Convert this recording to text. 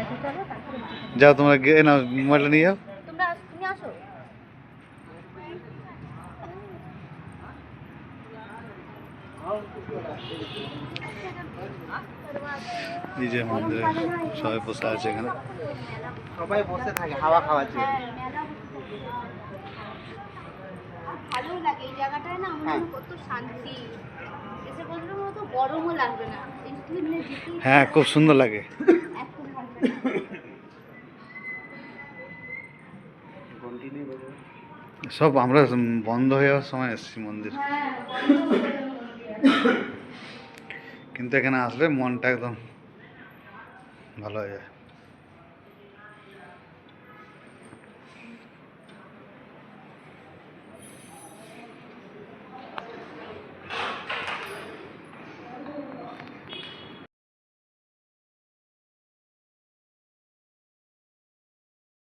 আছে চলো। যাও তোমরা গিয়ে না মোবাইলটা নিয়ে যাও। তোমরা আস- তুমি আসো। এই যে মন্দিরে সবাই বসে আছে এখানে। সবাই বসে থাকে হাওয়া খাওয়ার জন্য। হ্যাঁ, ভালো লাগে এই জায়গাটায় না আমার হ্যাঁ। কত শান্তি। এসে বললে মতো গরমও লাগবে না। হ্যাঁ খুব সুন্দর লাগে এত ভালো লাগে। কন্টিনিউ করব সব আমরা বন্ধ হয়ে যাওয়ার সময় এসেছি মন্দির। কিন্তু এখানে আসলে মনটা একদম ভালো হয়ে যায়